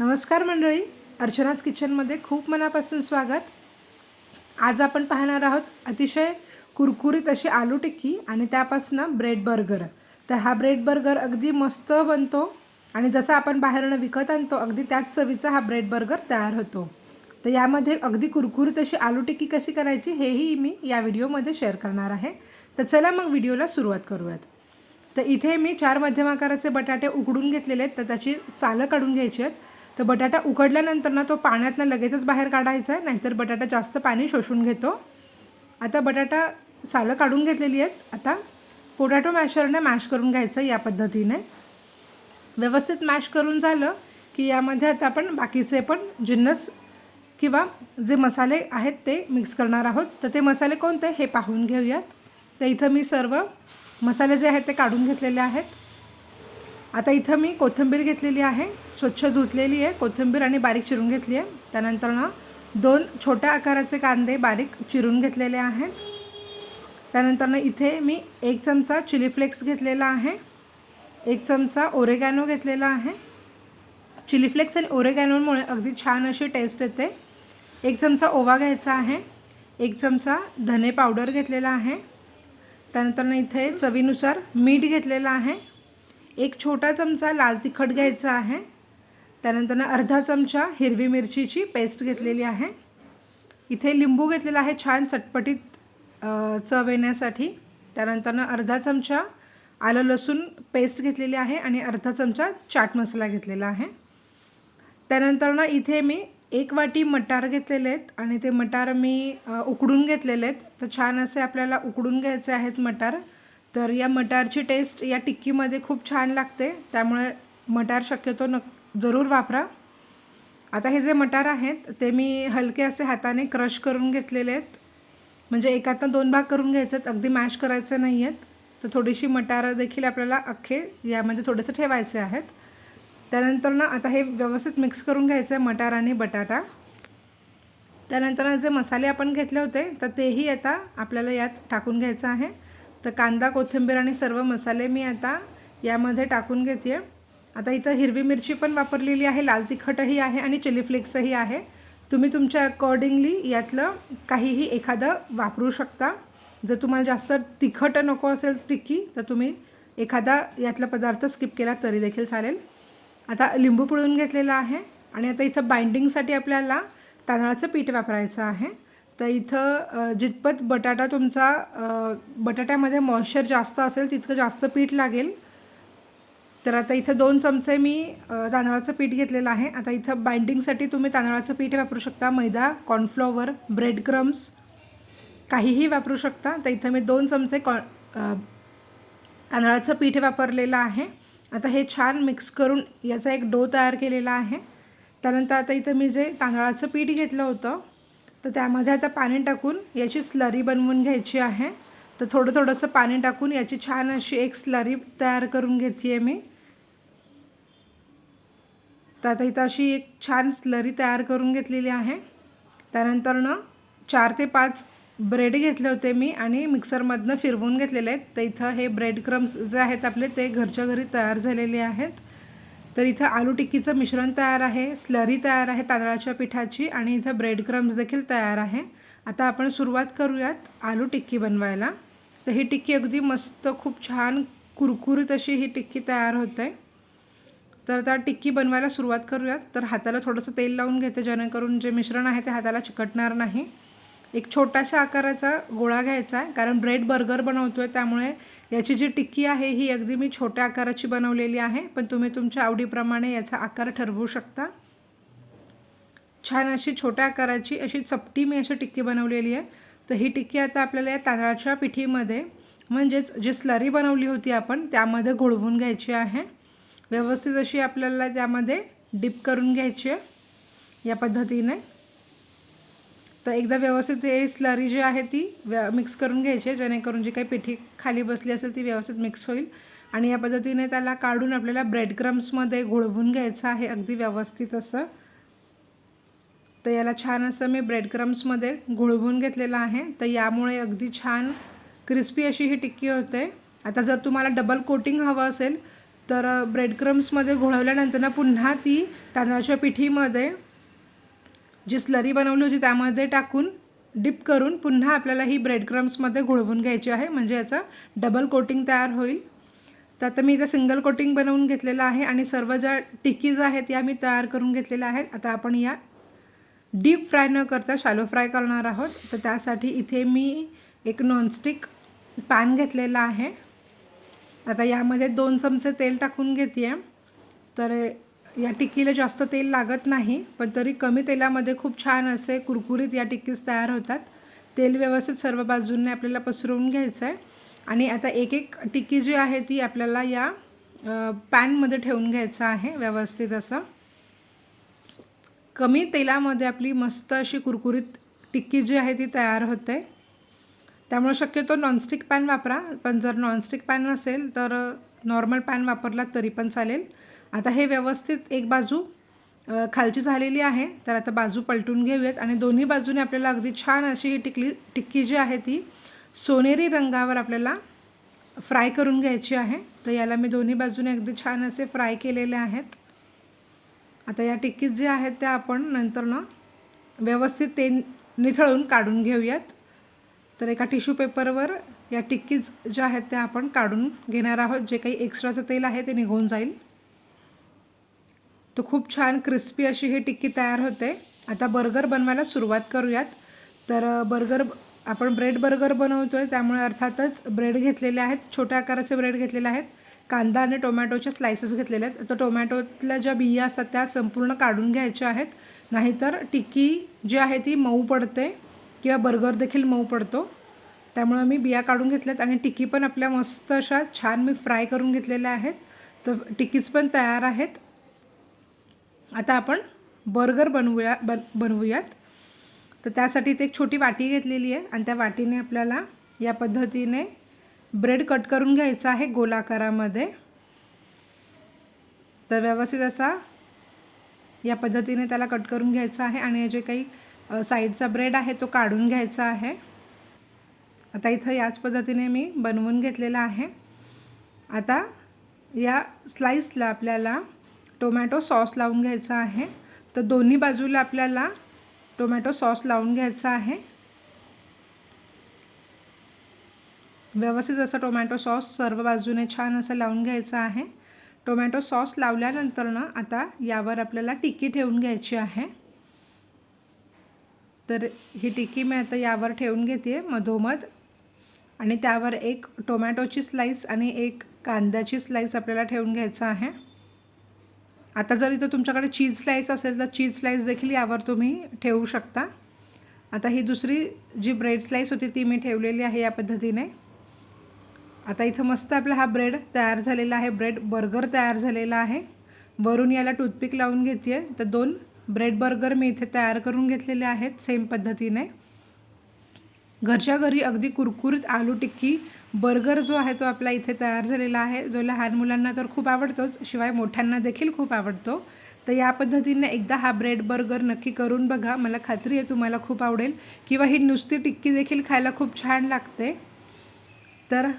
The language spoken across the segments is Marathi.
नमस्कार मंडळी. अर्चनाच किचनमध्ये खूप मनापासून स्वागत. आज आपण पाहणार आहोत अतिशय कुरकुरीत अशी आलू टिक्की आणि त्यापासून ब्रेड बर्गर. तर हा ब्रेड बर्गर अगदी मस्त बनतो आणि जसं आपण बाहेरनं विकत आणतो अगदी त्याच चवीचा हा ब्रेड बर्गर तयार होतो. तर यामध्ये अगदी कुरकुरीत अशी आलू टिक्की कशी करायची हेही मी या व्हिडिओमध्ये शेअर करणार आहे. तर चला मग व्हिडिओला सुरुवात करूयात. तर इथे मी चार मध्यम आकाराचे बटाटे उकडून घेतलेले आहेत तर त्याची सालं काढून घ्यायची आहेत. तर बटाटा उकडल्यानंतर ना तो पाण्यातनं लगेचच बाहेर काढायचा आहे नाहीतर बटाटा जास्त पाणी शोषून घेतो. आता बटाटा सालं काढून घेतलेली आहेत. आता पोटॅटो मॅशरने मॅश करून घ्यायचं या पद्धतीने. व्यवस्थित मॅश करून झालं की यामध्ये आता आपण बाकीचे पण जिन्नस किंवा जे मसाले आहेत ते मिक्स करणार आहोत. तर ते मसाले कोणते? हे पाहून घेऊयात. तर इथं मी सर्व मसाले जे आहेत ते काढून घेतलेले आहेत. आता इथं मी कोथिंबीर घेतलेली आहे. स्वच्छ धुतलेली आहे. कोथिंबीर आणि बारीक चिरून घेतली आहे. त्यानंतर ना दोन छोट्या आकाराचे कांदे बारीक चिरून घेतलेले आहेत. त्यानंतर ना इथे मी एक चमचा चिली फ्लेक्स घेतलेला आहे. एक चमचा ओरेगॅनो घेतलेला आहे. चिली फ्लेक्स आणि ओरेगॅनोमुळे अगदी छान अशी टेस्ट येते. एक चमचा ओवा घ्यायचा आहे. एक चमचा धने पावडर घेतलेला आहे. त्यानंतर ना इथे चवीनुसार मीठ घेतलेलं आहे. एक छोटा चमचा लाल तिखट घ्यायचा आहे. त्यानंतरनं अर्धा चमचा हिरवी मिरचीची पेस्ट घेतलेली आहे. इथे लिंबू घेतलेला आहे छान चटपटीत चव येण्यासाठी. त्यानंतरनं अर्धा चमचा आलं लसूण पेस्ट घेतलेली आहे आणि अर्धा चमचा चाट मसाला घेतलेला आहे. त्यानंतर ना इथे मी एक वाटी मटार घेतलेले आहेत आणि ते मटार मी उकडून घेतलेले आहेत. तर छान असे आपल्याला उकडून घ्यायचे आहेत मटार. तर या मटारची टेस्ट या टिक्कीमध्ये खूप छान लागते. त्यामुळे मटार शक्यतो न जरूर वापरा. आता हे जे मटार आहेत ते मी हलके असे हाताने क्रश करून घेतलेले आहेत. म्हणजे एकातनं दोन भाग करून घ्यायचे आहेत. अगदी मॅश करायचे नाही आहेत. तर थोडीशी मटार देखील आपल्याला अख्खे यामध्ये थोडेसे ठेवायचे आहेत. त्यानंतर ना आता हे व्यवस्थित मिक्स करून घ्यायचं आहे मटार आणि बटाटा. त्यानंतर जे मसाले आपण घेतले होते तर तेही आता आपल्याला यात टाकून घ्यायचं आहे. तर कांदा कोथिंबीर आणि सर्व मसाले मी आता यामध्ये टाकून घेते. आता इथं हिरवी मिरची पण वापरलेली आहे लाल तिखटही आहे आणि चिली फ्लेक्सही आहे. तुम्ही तुमच्या अकॉर्डिंगली यातलं काहीही एखादं वापरू शकता. जर तुम्हाला जास्त तिखट नको असेल टिक्की तर तुम्ही एखादा यातला पदार्थ स्किप केला तरी देखील चालेल. आता लिंबू पिळून घेतलेला आहे आणि आता इथं बाइंडिंगसाठी आपल्याला तांदळाचं पीठ वापरायचं आहे. तर इथं जितपत बटाटा तुमचा बटाट्यामध्ये मॉइश्चर जास्त असेल तितकं जास्त पीठ लागेल. तर आता इथं दोन चमचे मी तांदळाचं पीठ घेतलेलं आहे. आता इथं बाइंडिंगसाठी तुम्ही तांदळाचं पीठ वापरू शकता. मैदा कॉर्नफ्लॉवर ब्रेड क्रम्स काहीही वापरू शकता. तर इथं मी दोन चमचे कॉ तांदळाचं पीठ वापरलेलं आहे. आता हे छान मिक्स करून याचा एक डो तयार केलेला आहे. त्यानंतर आता इथं मी जे तांदळाचं पीठ घेतलं होतं तर त्यामध्ये आता पाणी टाकून याची स्लरी बनवून घ्यायची आहे. तर थोडं थोडंसं पाणी टाकून याची छान अशी एक स्लरी तयार करून घेते आहे मी. तर आता इथं अशी एक छान स्लरी तयार करून घेतलेली आहे. त्यानंतरनं चार ते पाच ब्रेड घेतले होते मी आणि मिक्सरमधनं फिरवून घेतलेले आहेत. तर इथं हे ब्रेड क्रम्स जे आहेत आपले ते घरच्या घरी तयार झालेले आहेत. तर इथं आलू टिक्कीचं मिश्रण तयार आहे स्लरी तयार आहे तांदळाच्या पिठाची आणि इथं ब्रेड क्रम्स देखील तयार आहे. आता आपण सुरुवात करूयात आलू टिक्की बनवायला. तर ही टिक्की अगदी मस्त खूप छान कुरकुरीत अशी ही टिक्की तयार होते. तर आता टिक्की बनवायला सुरुवात करूयात. तर हाताला थोडंसं तेल लावून घेते जेणेकरून जे मिश्रण आहे ते हाताला चिकटणार नाही. एक छोटाशा आकाराचा गोळा घ्यायचा आहे कारण ब्रेड बर्गर बनवतो आहे त्यामुळे याची जी टिक्की आहे ही अगदी मी छोट्या आकाराची बनवलेली आहे पण तुम्ही तुमच्या आवडीप्रमाणे याचा आकार ठरवू शकता. छान अशी छोट्या आकाराची अशी चपटी मी अशी टिक्की बनवलेली आहे. तर ही टिक्की आता आपल्याला या तांदळाच्या पिठीमध्ये म्हणजेच जी स्लरी बनवली होती आपण त्यामध्ये घोळवून घ्यायची आहे. व्यवस्थित अशी आपल्याला त्यामध्ये डिप करून घ्यायची आहे या पद्धतीने. तर एकदा व्यवस्थित हे स्लरी जी आहे ती व्य मिक्स करून घ्यायची जेणेकरून जी काही पिठी खाली बसली असेल ती व्यवस्थित मिक्स होईल. आणि या पद्धतीने त्याला काढून आपल्याला ब्रेड क्रम्समध्ये घोळवून घ्यायचं आहे. अगदी व्यवस्थित असं. तर याला छान असं मी ब्रेड क्रम्समध्ये घोळवून घेतलेलं आहे. तर यामुळे अगदी छान क्रिस्पी अशी ही टिक्की होते. आता जर तुम्हाला डबल कोटिंग हवं असेल तर ब्रेड क्रम्समध्ये घोळवल्यानंतर ना पुन्हा ती तांदळाच्या पिठीमध्ये जी स्लरी बनवली होती त्यामध्ये टाकून डिप करून पुन्हा आपल्याला ही ब्रेड क्रम्समध्ये घोळवून घ्यायची आहे. म्हणजे याचा डबल कोटिंग तयार होईल. तर आता मी इथं सिंगल कोटिंग बनवून घेतलेलं आहे आणि सर्व ज्या टिकीज आहेत या मी तयार करून घेतलेल्या आहेत. आता आपण या डीप फ्राय न करता शालो फ्राय करणार आहोत. तर त्यासाठी इथे मी एक नॉनस्टिक पॅन घेतलेला आहे. आता यामध्ये दोन चमचे तेल टाकून घेते आहे तर या टिक्कीला जास्त तेल लागत नाही पण तरी कमी तेलामध्ये खूप छान असे कुरकुरीत या टिक्कीज तयार होतात. तेल व्यवस्थित सर्व बाजूंनी आपल्याला पसरवून घ्यायचं आहे आणि आता एक एक टिक्की जी आहे ती आपल्याला या पॅनमध्ये ठेवून घ्यायचं आहे व्यवस्थित असं. कमी तेलामध्ये आपली मस्त अशी कुरकुरीत टिक्की जी आहे ती तयार होते. त्यामुळे शक्यतो नॉनस्टिक पॅन वापरा पण जर नॉनस्टिक पॅन नसेल तर नॉर्मल पॅन वापरला तरी पण चालेल. आता हे व्यवस्थित एक बाजू खालची झालेली आहे. तर आता बाजू पलटून घेऊयात. आणि दोन्ही बाजूने आपल्याला अगदी छान अशी ही टिकली टिक्की जी आहे ती सोनेरी रंगावर आपल्याला फ्राय करून घ्यायची आहे. तर याला मी दोन्ही बाजूने अगदी छान असे फ्राय केलेले आहेत. आता या टिक्कीज जे आहेत त्या आपण नंतर ना व्यवस्थित ते निथळून काढून घेऊयात. तर एका टिश्यू पेपरवर या टिक्कीज ज्या आहेत त्या आपण काढून घेणार आहोत. जे काही एक्स्ट्राचं तेल आहे ते निघून जाईल. तर खूप छान क्रिस्पी अशी ही टिक्की तयार होते. आता बर्गर बनवायला सुरुवात करूयात. तर बर्गर आपण ब्रेड बर्गर बनवतो आहे त्यामुळे अर्थातच ब्रेड घेतलेले आहेत छोट्या आकाराचे ब्रेड घेतलेले आहेत कांदा आणि टोमॅटोचे स्लायसेस घेतलेले आहेत. तर टोमॅटोतल्या ज्या बिया असतात त्या संपूर्ण काढून घ्यायच्या आहेत. नाहीतर टिक्की जी आहे ती मऊ पडते किंवा बर्गर देखील मऊ पडतो. त्यामुळे मी बिया काढून घेतल्यात आणि टिक्की पण आपल्या मस्त अशा छान मी फ्राय करून घेतलेल्या आहेत. तर टिक्कीज पण तयार आहेत. आता आपण बर्गर बनवूया बन बनवूयात. तर त्यासाठी इथे एक छोटी वाटी घेतलेली आहे आणि त्या वाटीने आपल्याला या पद्धतीने ब्रेड कट करून घ्यायचा आहे गोलाकारामध्ये. तर व्यवस्थित असा या पद्धतीने त्याला कट करून घ्यायचा आहे आणि जे काही साईडचा ब्रेड आहे तो काढून घ्यायचा आहे. आता इथं याच पद्धतीने मी बनवून घेतलेला आहे. आता या स्लाईसला आपल्याला टोमॅटो सॉस लावून घ्यायचा आहे. तर दोन्ही बाजूला आपल्याला टोमॅटो सॉस लावून घ्यायचा आहे. व्यवस्थित असं टोमॅटो सॉस सर्व बाजूने छान असं लावून घ्यायचं आहे. टोमॅटो सॉस लावल्यानंतर ना आता यावर आपल्याला टिक्की ठेवून घ्यायची आहे. तर ही टिक्की मी आता यावर ठेवून घेते मधोमध. आणि त्यावर एक टोमॅटोची स्लाईस आणि एक कांद्याची स्लाईस आपल्याला ठेवून घ्यायचं आहे. आता जर इथं तुमच्याकडे चीज स्लाईस असेल तर चीज स्लाईस देखील यावर तुम्ही ठेवू शकता. आता ही दुसरी जी ब्रेड स्लाईस होती ती मी ठेवलेली आहे या पद्धतीने. आता इथं मस्त आपला हा ब्रेड तयार झालेला आहे. ब्रेड बर्गर तयार झालेला आहे. वरून याला टूथपिक लावून घेते तर दोन ब्रेड बर्गर मी इथे तयार करून घेतलेले आहेत सेम पद्धतीने. घरच्या घरी अगदी कुरकुरीत आलू टिक्की बर्गर जो आहे तो आपला इथे तयार झालेला आहे. जो लहान मुलांना तर खूप आवडतोच शिवाय मोठ्यांना देखील खूप आवडतो. तर या पद्धतीने एकदा हा ब्रेड बर्गर नक्की करून बघा. मला खात्री आहे तुम्हाला खूप आवडेल. किंवा ही नुसती टिक्की देखील खायला खूप छान लागते. तर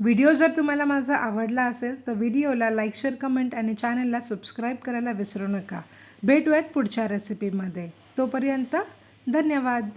व्हिडिओ जर तुम्हाला माझा आवडला असेल तर व्हिडिओला लाईक शेअर कमेंट आणि चॅनलला सबस्क्राईब करायला विसरू नका. भेटूयात पुढच्या रेसिपीमध्ये. तोपर्यंत धन्यवाद.